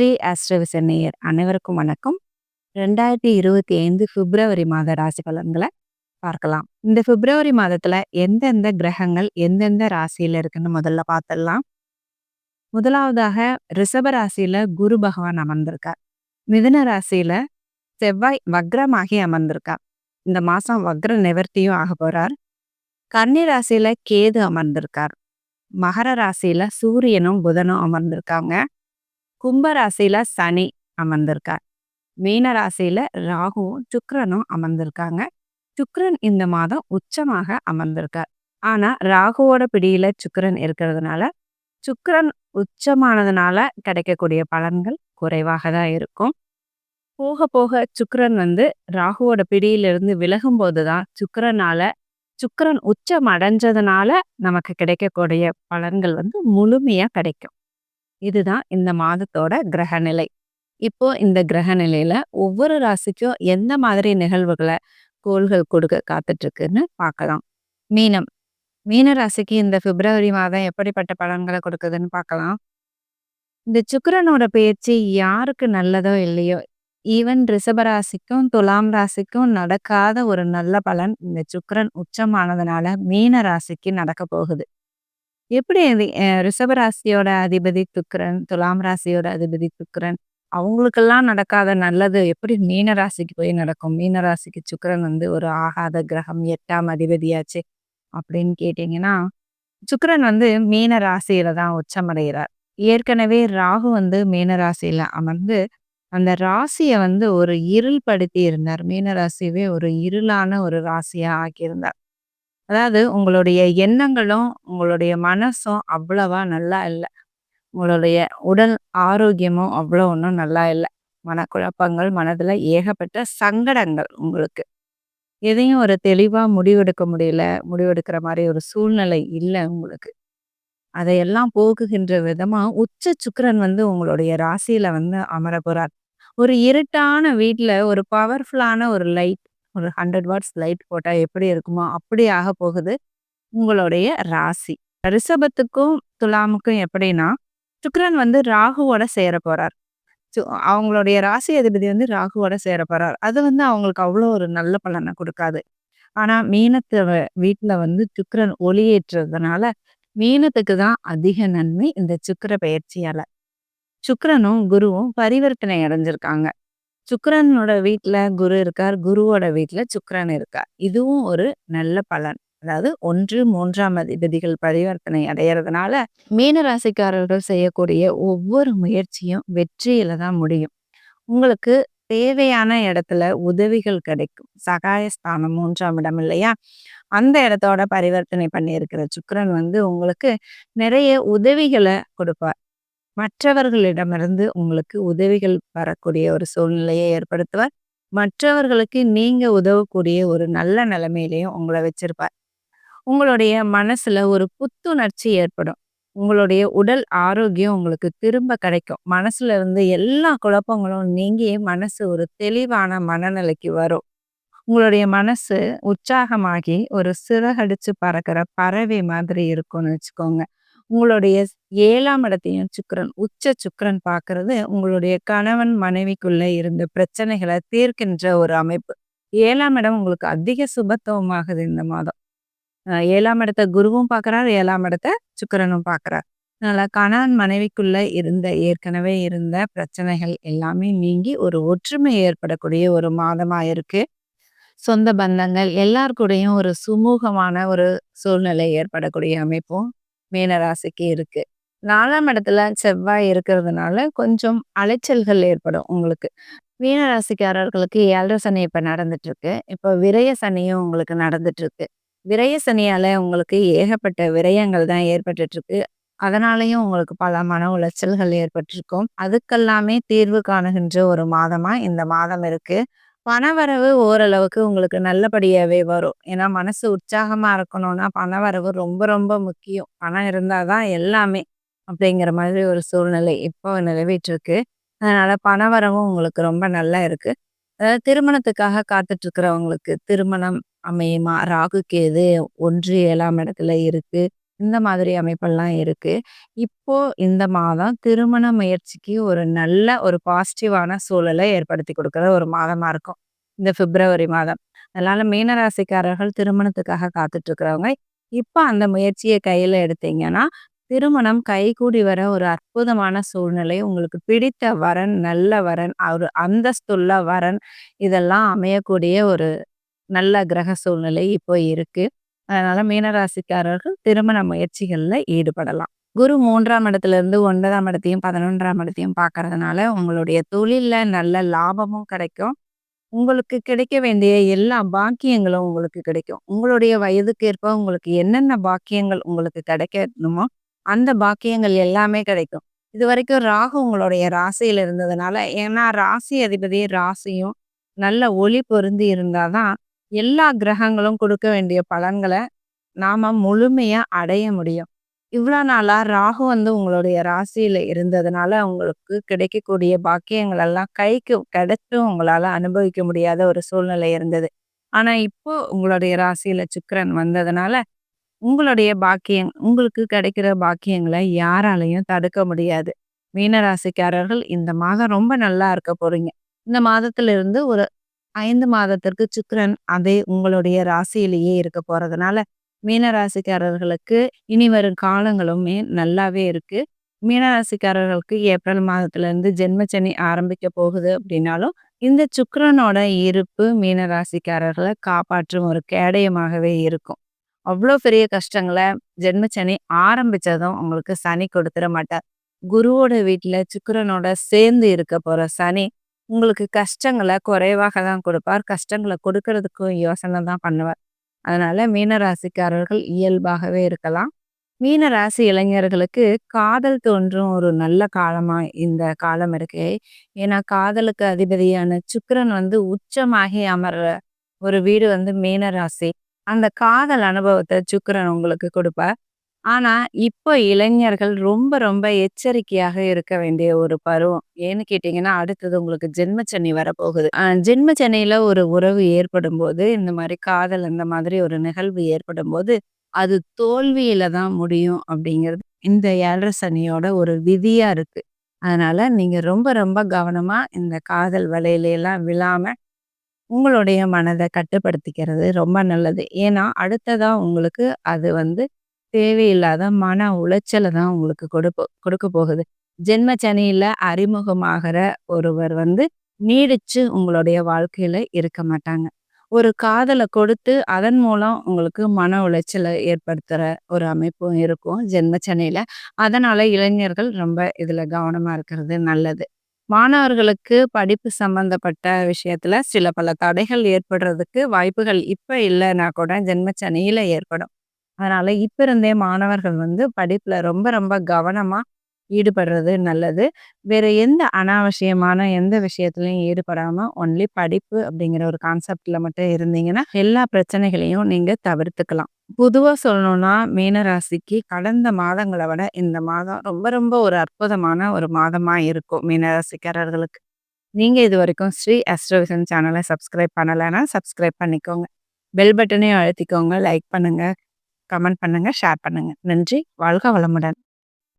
ஸ்ரீ ஆஸ்ட்ரோவிசன் நேயர் அனைவருக்கும் வணக்கம். ரெண்டாயிரத்தி இருபத்தி ஐந்து பிப்ரவரி மாத ராசி பலன்களை பார்க்கலாம். இந்த பிப்ரவரி மாதத்துல எந்தெந்த கிரகங்கள் எந்தெந்த ராசியில இருக்குன்னு முதல்ல பார்த்துடலாம். முதலாவதாக ரிஷப ராசியில குரு பகவான் அமர்ந்திருக்கார். மிதுன ராசியில செவ்வாய் வக்ரமாகி அமர்ந்திருக்கார். இந்த மாசம் வக்ர நிவர்த்தியும் ஆக போறார். கன்னி ராசியில கேது அமர்ந்திருக்கார். மகர ராசியில சூரியனும் புதனும் அமர்ந்திருக்காங்க. கும்பராசியில சனி அமர்ந்திருக்கார். மீன ராசியில ராகுவும் சுக்கரனும் அமர்ந்திருக்காங்க. சுக்கரன் இந்த மாதம் உச்சமாக அமர்ந்திருக்கார். ஆனா ராகுவோட பிடியில சுக்கரன் இருக்கிறதுனால சுக்கரன் உச்சமானதுனால கிடைக்கக்கூடிய பலன்கள் குறைவாக தான் இருக்கும். போக போக சுக்கரன் வந்து ராகுவோட பிடியிலிருந்து விலகும் போதுதான் சுக்கரனால சுக்கரன் உச்சம் அடைஞ்சதுனால நமக்கு கிடைக்கக்கூடிய பலன்கள் வந்து முழுமையா கிடைக்கும். இதுதான் இந்த மாதத்தோட கிரகநிலை. இப்போ இந்த கிரக நிலையில ஒவ்வொரு ராசிக்கும் எந்த மாதிரி நிகழ்வுகளை கோள்கள் கொடுக்க காத்துட்டு இருக்குன்னு பார்க்கலாம். மீனம். மீன ராசிக்கு இந்த பிப்ரவரி மாதம் எப்படிப்பட்ட பலன்களை கொடுக்குதுன்னு பார்க்கலாம். இந்த சுக்கரனோட பயிற்சி யாருக்கு நல்லதோ இல்லையோ ஈவன் ரிஷபராசிக்கும் துலாம் ராசிக்கும் நடக்காத ஒரு நல்ல பலன் இந்த சுக்கரன் உச்சமானதுனால மீன ராசிக்கு நடக்க போகுது. எப்படி அது ராசியோட அதிபதி சுக்கிரன் துலாம் ராசியோட அதிபதி சுக்கிரன் அவங்களுக்கெல்லாம் நடக்காத நல்லது எப்படி மீன ராசிக்கு போய் நடக்கும்? மீன ராசிக்கு சுக்கரன் வந்து ஒரு ஆகாத கிரகம் எட்டாம் அதிபதியாச்சு அப்படின்னு கேட்டீங்கன்னா சுக்கரன் வந்து மீன ராசியில தான் உச்சமடைகிறார். ஏற்கனவே ராகு வந்து மீன ராசியில அமர்ந்து அந்த ராசியை வந்து ஒரு இருள் படுத்தி இருந்தார். மீன ராசியவே ஒரு இருளான ஒரு ராசியா ஆக்கியிருந்தார். அதாவது உங்களுடைய எண்ணங்களும் உங்களுடைய மனசும் அவ்வளவா நல்லா இல்லை. உங்களுடைய உடல் ஆரோக்கியமும் அவ்வளோ ஒன்றும் நல்லா இல்லை. மனக்குழப்பங்கள் மனதில் ஏகப்பட்ட சங்கடங்கள் உங்களுக்கு. எதையும் ஒரு தெளிவாக முடிவெடுக்க முடியல முடிவெடுக்கிற மாதிரி ஒரு சூழ்நிலை இல்லை உங்களுக்கு. அதையெல்லாம் போக்குகின்ற விதமாக உச்ச சுக்கிரன் வந்து உங்களுடைய ராசியில வந்து அமர போறார் ஒரு இருட்டான வீட்டில் ஒரு பவர்ஃபுல்லான ஒரு லைட் ஒரு ஹண்ட்ரட் வாட்ஸ் லைட் போட்டால் எப்படி இருக்குமோ அப்படி ஆக போகுது உங்களுடைய ராசி. ரிஷபத்துக்கும் துலாமுக்கும் எப்படின்னா சுக்ரன் வந்து ராகுவோட சேர போறார். சு- அவங்களுடைய ராசி அதிபதி வந்து ராகுவோட சேர போறார். அது வந்து அவங்களுக்கு அவ்வளோ ஒரு நல்ல பலனை கொடுக்காது. ஆனா மீனத்து வீட்டில் வீட்டுல வந்து சுக்கரன் ஒளியேற்றுறதுனால மீனத்துக்கு தான் அதிக நன்மை இந்த சுக்கர பயிற்சியால். சுக்கரனும் குருவும் பரிவர்த்தனை அடைஞ்சிருக்காங்க. சுக்கரனோட வீட்டில் குரு இருக்கார். குருவோட வீட்டில் சுக்கரன் இருக்கார். இதுவும் ஒரு நல்ல பலன். அதாவது ஒன்று மூன்றாம் அதிபதிகள் பரிவர்த்தனை அடையறதுனால மீன ராசிக்காரர்கள் செய்யக்கூடிய ஒவ்வொரு முயற்சியும் வெற்றியில தான் முடியும். உங்களுக்கு தேவையான இடத்துல உதவிகள் கிடைக்கும். சகாயஸ்தானம் மூன்றாம் இடம் இல்லையா? அந்த இடத்தோட பரிவர்த்தனை பண்ணியிருக்கிற சுக்கரன் வந்து உங்களுக்கு நிறைய உதவிகளை கொடுப்பார். மற்றவர்களிடமிருந்து உங்களுக்கு உதவிகள் வரக்கூடிய ஒரு சூழ்நிலையை ஏற்படுத்துவார். மற்றவர்களுக்கு நீங்க உதவக்கூடிய ஒரு நல்ல நிலைமையிலையும் உங்களை வச்சிருப்பார். உங்களுடைய மனசுல ஒரு புத்துணர்ச்சி ஏற்படும். உங்களுடைய உடல் ஆரோக்கியம் உங்களுக்கு திரும்ப கிடைக்கும். மனசுல இருந்து எல்லா குழப்பங்களும் நீங்கி மனசு ஒரு தெளிவான மனநிலைக்கு வரும். உங்களுடைய மனசு உற்சாகமாகி ஒரு சிறகடிச்சு பறக்கிற பறவை மாதிரி இருக்கும்னு வச்சுக்கோங்க. உங்களுடைய ஏழாம் இடத்தையும் சுக்கரன் உச்ச சுக்கரன் பார்க்கறது உங்களுடைய கணவன் மனைவிக்குள்ள இருந்த பிரச்சனைகளை தீர்க்கின்ற ஒரு அமைப்பு. ஏழாம் இடம் உங்களுக்கு அதிக சுபத்துவமாகுது இந்த மாதம். ஏழாம் இடத்த குருவும் பார்க்குறார் ஏழாம் இடத்த சுக்கரனும் பார்க்குறார். அதனால கணவன் மனைவிக்குள்ள இருந்த ஏற்கனவே இருந்த பிரச்சனைகள் எல்லாமே நீங்கி ஒரு ஒற்றுமை ஏற்படக்கூடிய ஒரு மாதமாக இருக்கு. சொந்த பந்தங்கள் எல்லாருக்கூடையும் ஒரு சுமூகமான ஒரு சூழ்நிலை ஏற்படக்கூடிய அமைப்பும் மீனராசிக்கு இருக்கு. நாலாம் இடத்துல செவ்வாய் இருக்கிறதுனால கொஞ்சம் அலைச்சல்கள் ஏற்படும் உங்களுக்கு. மீனராசிக்காரர்களுக்கு ஏழரை சனி இப்ப நடந்துட்டு இருக்கு இப்போ விரய சனியும் உங்களுக்கு நடந்துட்டு இருக்கு விரய சனியால உங்களுக்கு ஏகப்பட்ட விரயங்கள் தான் ஏற்பட்டுட்டு இருக்கு அதனாலயும் உங்களுக்கு பல மன உளைச்சல்கள் ஏற்பட்டிருக்கும். அதுக்கெல்லாமே தீர்வு காணுகின்ற ஒரு மாதமா இந்த மாதம் இருக்கு. பணவரவு ஓரளவுக்கு உங்களுக்கு நல்லபடியாவே வரும். ஏன்னா மனசு உற்சாகமா இருக்கணும்னா பணவரவு ரொம்ப ரொம்ப முக்கியம். பணம் இருந்தாதான் எல்லாமே அப்படிங்கிற மாதிரி ஒரு சூழ்நிலை இப்போ நிலவிட்டுருக்கு. அதனால் அதனால பணவரவும் உங்களுக்கு ரொம்ப நல்லா இருக்கு. அதாவது திருமணத்துக்காக காத்துட்ருக்கிறவங்களுக்கு திருமணம் அமையுமா? ராகு கேது ஒன்று ஏழாம் இடத்துல இருக்கு. இந்த மாதிரி அமைப்பெல்லாம் இருக்கு. இப்போ இந்த மாதம் திருமண முயற்சிக்கு ஒரு நல்ல ஒரு பாசிட்டிவான சூழலை ஏற்படுத்தி கொடுக்குற ஒரு மாதமா இருக்கும். இந்த பிப்ரவரி மாதம். அதனால மீனராசிக்காரர்கள் திருமணத்துக்காக காத்துட்டு இருக்கிறவங்க, இப்ப அந்த முயற்சிய கையில எடுத்தீங்கன்னா, திருமணம் கைகூடி வர ஒரு அற்புதமான சூழ்நிலை, உங்களுக்கு பிடித்த வரன், நல்ல வரன், ஒரு அந்தஸ்துள்ள வரன், இதெல்லாம் அமையக்கூடிய ஒரு நல்ல கிரக சூழ்நிலை இப்போ இருக்கு. அதனால மீனராசிக்காரர்கள் திருமண முயற்சிகளில் ஈடுபடலாம். குரு 3ஆம் இடத்திலிருந்து 9ஆம் இடத்தையும், 11ஆம் இடத்தையும் பார்க்கறதுனால, உங்களுடைய தொழிலில் நல்ல லாபமும் கிடைக்கும். உங்களுக்கு கிடைக்க வேண்டிய எல்லா பாக்கியங்களும் உங்களுக்கு கிடைக்கும். உங்களுடைய வயதுக்கேற்ப உங்களுக்கு என்னென்ன பாக்கியங்கள் உங்களுக்கு கிடைக்கணுமோ, அந்த பாக்கியங்கள் எல்லாமே கிடைக்கும். இது வரைக்கும் ராகு உங்களுடைய ராசியில் இருந்ததுனால ஏன்னா ராசி அதிபதி ராசியும் நல்ல ஒளி பொருந்தி இருந்தாதான் எல்லா கிரகங்களும் கொடுக்க வேண்டிய பலன்களை நாம முழுமையா அடைய முடியும். இவ்வளோ நாளாக ராகு வந்து உங்களுடைய ராசியில் இருந்ததுனால, உங்களுக்கு கிடைக்கக்கூடிய பாக்கியங்கள் எல்லாம் கைக்கு கிடைச்சும் உங்களால் அனுபவிக்க முடியாத ஒரு சூழ்நிலை இருந்தது. ஆனால் இப்போ உங்களுடைய ராசியில் சுக்கரன் வந்ததுனால, உங்களுடைய பாக்கியம் உங்களுக்கு கிடைக்கிற பாக்கியங்களை யாராலையும் தடுக்க முடியாது. மீனராசிக்காரர்கள் இந்த மாதம் ரொம்ப நல்லா இருக்க போறீங்க. இந்த மாதத்திலிருந்து ஒரு ஐந்து மாதத்திற்கு சுக்கரன் அதே உங்களுடைய ராசியிலேயே இருக்க போறதுனால, மீனராசிக்காரர்களுக்கு இனி வரும் காலங்களுமே நல்லாவே இருக்கு. மீனராசிக்காரர்களுக்கு ஏப்ரல் மாதத்திலிருந்து ஜென்மச்சனி ஆரம்பிக்க போகுது அப்படின்னாலும், இந்த சுக்கரனோட இருப்பு மீனராசிக்காரர்களை காப்பாற்றும் ஒரு கேடயமாகவே இருக்கும். அவ்வளோ பெரிய கஷ்டங்களை ஜென்மச்சனி ஆரம்பிச்சதும் உங்களுக்கு சனி கொடுத்துட மாட்டார். குருவோட வீட்டில் சுக்கரனோட சேர்ந்து இருக்க போற சனி, உங்களுக்கு கஷ்டங்களை குறைவாக தான் கொடுப்பார். கஷ்டங்களை கொடுக்கறதுக்கும் யோசனை தான் பண்ணுவார். அதனால மீனராசிக்காரர்கள் இயல்பாகவே இருக்கலாம். மீனராசி இளைஞர்களுக்கு காதல் தோன்றும் ஒரு நல்ல காலமா இந்த காலம் இருக்கு. ஏன்னா காதலுக்கு அதிபதியான சுக்கரன் வந்து உச்சமாகி அமர்ற ஒரு வீடு வந்து மீனராசி. அந்த காதல் அனுபவத்தை சுக்கரன் உங்களுக்கு கொடுப்பார். ஆனா, இப்போ இளைஞர்கள் ரொம்ப ரொம்ப எச்சரிக்கையாக இருக்க வேண்டிய ஒரு பருவம். ஏன்னு கேட்டீங்கன்னா, அடுத்தது உங்களுக்கு ஜென்மச்சனி வரப்போகுது. அ ஜென்மச்சனியில ஒரு உறவு ஏற்படும்போது, இந்த மாரி காதல் இந்த மாதிரி ஒரு நிகழ்வு ஏற்படும்போது, அது தோல்வியில தான் முடியும் அப்படிங்கிறது இந்த 7 சனியோட ஒரு விதியா இருக்கு. அதனால நீங்க ரொம்ப ரொம்ப கவனமா இந்த காதல் வலையில விழாம, உங்களுடைய மனத கட்டுப்படுத்திக்கிறது ரொம்ப நல்லது. ஏன்னா, அடுத்ததா உங்களுக்கு அது வந்து தேவையில்லாத மன உளைச்சலை தான் உங்களுக்கு கொடுப்போ கொடுக்க போகுது. ஜென்ம சனியில அறிமுகமாகிற ஒருவர் வந்து நீடிச்சு உங்களுடைய வாழ்க்கையில இருக்க மாட்டாங்க. ஒரு காதலை கொடுத்து, அதன் மூலம் உங்களுக்கு மன உளைச்சலை ஏற்படுத்துகிற ஒரு அமைப்பும் இருக்கும் ஜென்ம அதனால் இளைஞர்கள் ரொம்ப இதில் கவனமாக இருக்கிறது நல்லது. மாணவர்களுக்கு படிப்பு சம்பந்தப்பட்ட விஷயத்தில் சில பல தடைகள் ஏற்படுறதுக்கு வாய்ப்புகள் இப்போ இல்லைன்னா கூட ஜென்ம ஏற்படும். அதனால இப்ப இருந்தே மாணவர்கள் வந்து படிப்புல ரொம்ப ரொம்ப கவனமா ஈடுபடுறது நல்லது. வேற எந்த அனாவசியமான எந்த விஷயத்துலையும் ஈடுபடாம ஒன்லி படிப்பு அப்படிங்கிற ஒரு கான்செப்ட்ல மட்டும் இருந்தீங்கன்னா, எல்லா பிரச்சனைகளையும் நீங்க தவிர்த்துக்கலாம். பொதுவா சொல்லணும்னா மீனராசிக்கு கடந்த மாதங்களை விட இந்த மாதம் ரொம்ப ரொம்ப ஒரு அற்புதமான ஒரு மாதமா இருக்கும் மீனராசிக்காரர்களுக்கு. நீங்க இதுவரைக்கும் ஸ்ரீ அஸ்ட்ரோவிஷன் சேனலை சப்ஸ்கிரைப் பண்ணலைன்னா சப்ஸ்கிரைப் பண்ணிக்கோங்க. பெல் பட்டனையும் அழுத்திக்கோங்க. லைக் பண்ணுங்க, கமெண்ட் பண்ணுங்க, ஷேர் பண்ணுங்க. நன்றி. வாழ்க வளமுடன்.